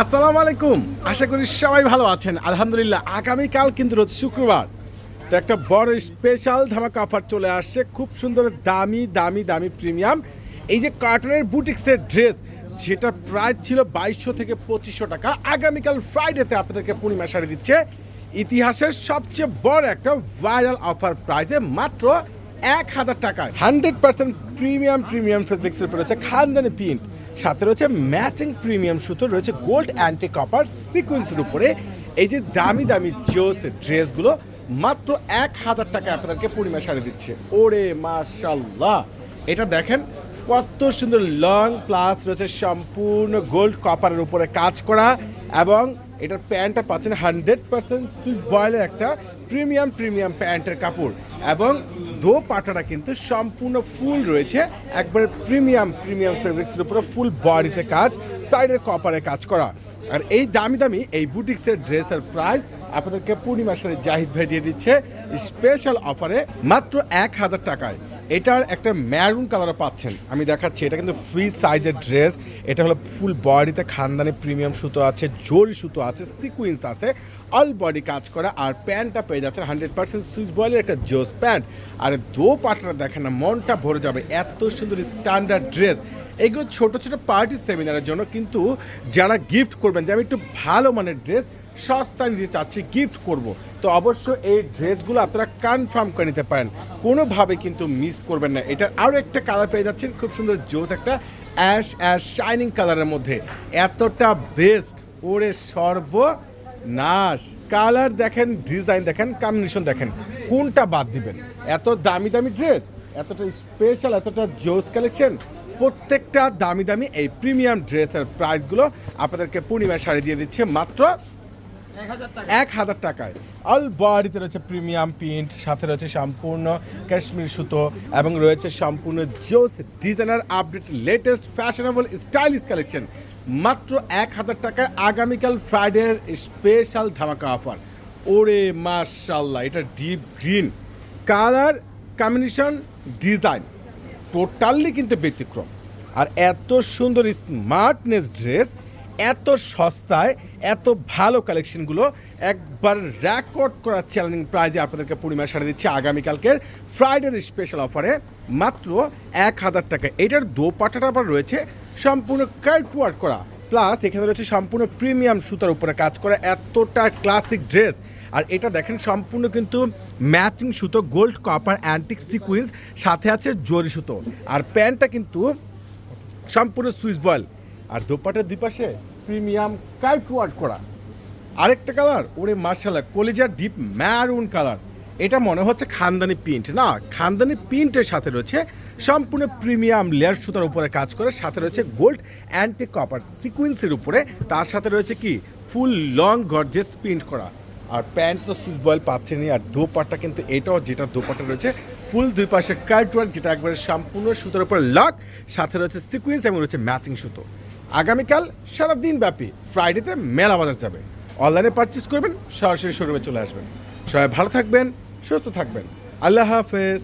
আসসালামু আলাইকুম। আশা করি সবাই ভালো আছেন। আলহামদুলিল্লাহ, আগামীকাল কিন্তু রোজ শুক্রবার। তো একটা বড় স্পেশাল ধামাকা অফার চলে আসছে। খুব সুন্দর দামি দামি দামি প্রিমিয়াম এই যে কার্টনের বুটিক্সের ড্রেস যেটা প্রাইস ছিল বাইশশো থেকে পঁচিশশো টাকা। আগামীকাল ফ্রাইডেতে আপনাদেরকে পূর্ণিমা শাড়ি দিচ্ছে। ইতিহাসের সবচেয়ে বড় একটা ভাইরাল অফার প্রাইসে মাত্র এক হাজার টাকায়। হান্ড্রেড পার্সেন্ট প্রিমিয়াম প্রিমিয়াম ফেব্রিক্সের উপর রয়েছে খানদানি প্রিন্ট। সাথে রয়েছে ম্যাচিং প্রিমিয়াম সুতো, রয়েছে গোল্ড অ্যান্টি কপার সিকুয়েন্সের উপরে। এই যে দামি দামি জোস ড্রেসগুলো, মাত্র এক হাজার টাকা আপনাদেরকে পূর্ণিমা শাড়ি দিচ্ছে। ওরে মাশাল্লাহ এটা দেখেন, কত সুন্দর লং প্লাস রয়েছে সম্পূর্ণ গোল্ড কপারের উপরে কাজ করা এবং এটার প্যান্টটা পাচ্ছেন হান্ড্রেড পার্সেন্ট সুইচ বয়েলের একটা প্রিমিয়াম প্রিমিয়াম প্যান্টের কাপড় এবং দো পাটাটা কিন্তু সম্পূর্ণ ফুল রয়েছে। একবারে প্রিমিয়াম প্রিমিয়াম ফেব্রিক্সের উপরে ফুল বডিতে কাজ, সাইডের কপারে কাজ করা। আর এই দামি দামি এই বুটিক্সের ড্রেসের প্রাইস আপনাদেরকে পূর্ণিমা সারে জাহিদ ভাই দিয়ে দিচ্ছে স্পেশাল অফারে মাত্র এক হাজার টাকায়। এটার একটা ম্যারুন কালারও পাচ্ছেন। আমি দেখাচ্ছি, এটা কিন্তু ফ্রি সাইজের ড্রেস এটা হলো ফুল বডিতে খানদানি প্রিমিয়াম সুতো আছে জরি সুতো আছে সিকুয়েন্স আছে। অল বডি কাজ করা আর প্যান্টটা পেয়ে যাচ্ছে হান্ড্রেড পার্সেন্ট সুইচ বয়েলের একটা জোস প্যান্ট। আর দো পাটটা দেখেন না, মনটা ভরে যাবে, এত সুন্দর স্ট্যান্ডার্ড ড্রেস এগুলো ছোট ছোট পার্টি সেমিনারের জন্য কিন্তু যারা গিফট করবেন, যে আমি একটু ভালো মানের ড্রেস সস্তা নিতে চাচ্ছি গিফট করব। তো অবশ্য এই ড্রেসগুলো আপনারা কনফার্ম করে নিতে পারেন। কোনোভাবে কিন্তু মিস করবেন না। এটার আরও একটা কালার পেয়ে যাচ্ছেন, খুব সুন্দর জোস একটা অ্যাশ অ্যাশ শাইনিং কালারের মধ্যে। এতটা বেস্ট ওরে সর্ব নাশ কালার দেখেন ডিজাইন দেখেন কম্বিনেশন দেখেন। কোনটা বাদ দিবেন? এত দামি দামি ড্রেস এতটা স্পেশাল এতটা জোস কালেকশন প্রত্যেকটা দামি দামি এই প্রিমিয়াম ড্রেসের প্রাইসগুলো আপনাদেরকে পূর্ণিমা শাড়ি দিয়ে দিচ্ছে মাত্র এক হাজার টাকায়। অল বডিতে রয়েছে প্রিমিয়াম প্রিন্ট, সাথে রয়েছে সম্পূর্ণ কাশ্মীর সুতো এবং রয়েছে সম্পূর্ণ জোস designer update latest fashionable stylish collection মাত্র এক হাজার টাকায় আগামীকাল ফ্রাইডের স্পেশাল ধামাকা অফার ওরে মার্শাল্লাহ এটা deep green colour combination design totally কিন্তু ব্যতিক্রম। আর এত সুন্দর স্মার্টনেস ড্রেস এত সস্তায়, এত ভালো কালেকশনগুলো একবার রেকর্ড করার চ্যালেঞ্জিং প্রাইজে আপনাদেরকে পূর্ণিমা সাড়ে দিচ্ছে আগামীকালকের ফ্রাইডের স্পেশাল অফারে মাত্র এক হাজার টাকা। এটার দোপাটাটা আবার রয়েছে সম্পূর্ণ কার্ট ওয়ার্ক করা। প্লাস এখানে রয়েছে সম্পূর্ণ প্রিমিয়াম সুতার উপরে কাজ করা এতটা ক্লাসিক ড্রেস আর এটা দেখেন, সম্পূর্ণ কিন্তু ম্যাচিং সুতো গোল্ড কপার অ্যান্টিক সিকুইন্স সাথে আছে জরি সুতো। আর প্যান্টটা কিন্তু সম্পূর্ণ সুইচ বয়েল আর দোপাটার দুই পাশে প্রিমিয়াম কাইট ওয়ার্ড করা। আরেকটা কালার, ওরে মার্শাল্লাহ কলিজার ডিপ ম্যারুন কালার। এটা মনে হচ্ছে খানদানি প্রিন্ট। না, খানদানি প্রিন্টের সাথে রয়েছে সম্পূর্ণ প্রিমিয়াম লেয়ার সুতার উপরে কাজ করে, সাথে রয়েছে গোল্ড অ্যান্টি কপার সিকুয়েন্সের উপরে। তার সাথে রয়েছে কি? ফুল লং গর্জেস প্রিন্ট করা। আর প্যান্ট তো সুইচ বয়েল পাচ্ছেনই, আর দোপাট্টা কিন্তু এটাও যেটা দোপাট্টা রয়েছে, ফুল দুই পাশে কার্ট ওয়ার্ক, যেটা একবারে সম্পূর্ণ সুতোর উপর লক, সাথে রয়েছে সিকুয়েন্স এবং রয়েছে ম্যাচিং সুতো। আগামীকাল সারাদিন ব্যাপী ফ্রাইডেতে মেলা বাজার যাবে। অনলাইনে পারচেস করবেন, সরাসরি শোরুমে চলে আসবেন। সবাই ভালো থাকবেন, সুস্থ থাকবেন। আল্লাহ হাফেজ।